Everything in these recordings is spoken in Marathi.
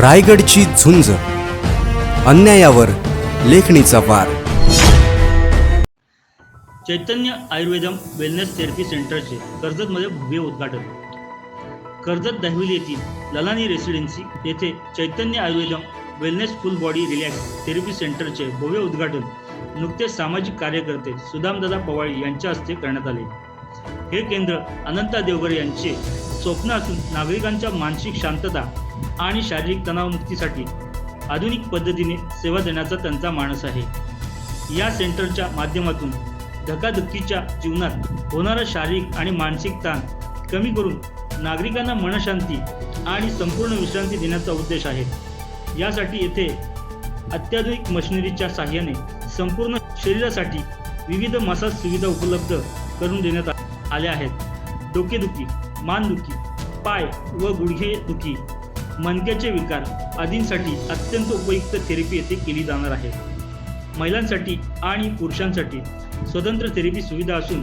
रायगडची झुंज. अन्यायावर लेखणीचा वार. चैतन्य आयुर्वेदम वेलनेस थेरपी सेंटरचे कर्जतमध्ये भव्य उद्घाटन. कर्जत दहिवली येथील ललानी रेसिडेन्सी येथे Chaitanya Ayurvedam wellness full body relax therapy सेंटरचे भव्य उद्घाटन नुकतेच सामाजिक कार्यकर्ते सुदामदादा पवाळी यांच्या हस्ते करण्यात आले. हे केंद्र अनंता देवगर यांचे स्वप्न असून नागरिकांच्या मानसिक शांतता आणि शारीरिक तणावमुक्तीसाठी आधुनिक पद्धतीने सेवा देण्याचा त्यांचा मानस आहे. या सेंटरच्या माध्यमातून धकाधकीच्या जीवनात होणारा शारीरिक आणि मानसिक ताण कमी करून नागरिकांना मनशांती आणि संपूर्ण विश्रांती देण्याचा उद्देश आहे. यासाठी येथे अत्याधुनिक मशिनरीच्या साहाय्याने संपूर्ण शरीरासाठी विविध मसाज सुविधा उपलब्ध करून देण्यात आल्या आहेत. डोकेदुखी मानदुखी पाय व गुडघे दुखी. मनक्याचे विकार आदींसाठी अत्यंत उपयुक्त थेरपी येथे केली जाणार आहे. महिलांसाठी आणि पुरुषांसाठी स्वतंत्र थेरपी सुविधा असून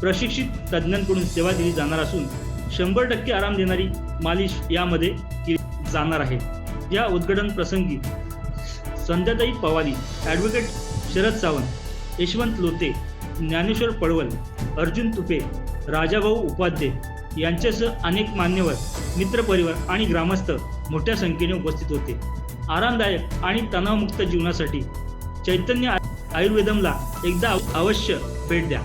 प्रशिक्षित तज्ज्ञांकडून सेवा दिली जाणार असून शंभर टक्के आराम देणारी मालिश यामध्ये केली जाणार आहे. या उद्घाटन प्रसंगी संध्याताई पवारी ॲडव्होकेट शरद सावंत यशवंत लोते ज्ञानेश्वर पडवल अर्जुन तुपे राजाभाऊ उपाध्ये यांच्यासह अनेक मान्यवर मित्रपरिवार आणि ग्रामस्थ मोठ्या संख्येने उपस्थित होते. आरामदायक आणि तणावमुक्त जीवनासाठी चैतन्य आयुर्वेदमला एकदा अवश्य भेट द्या.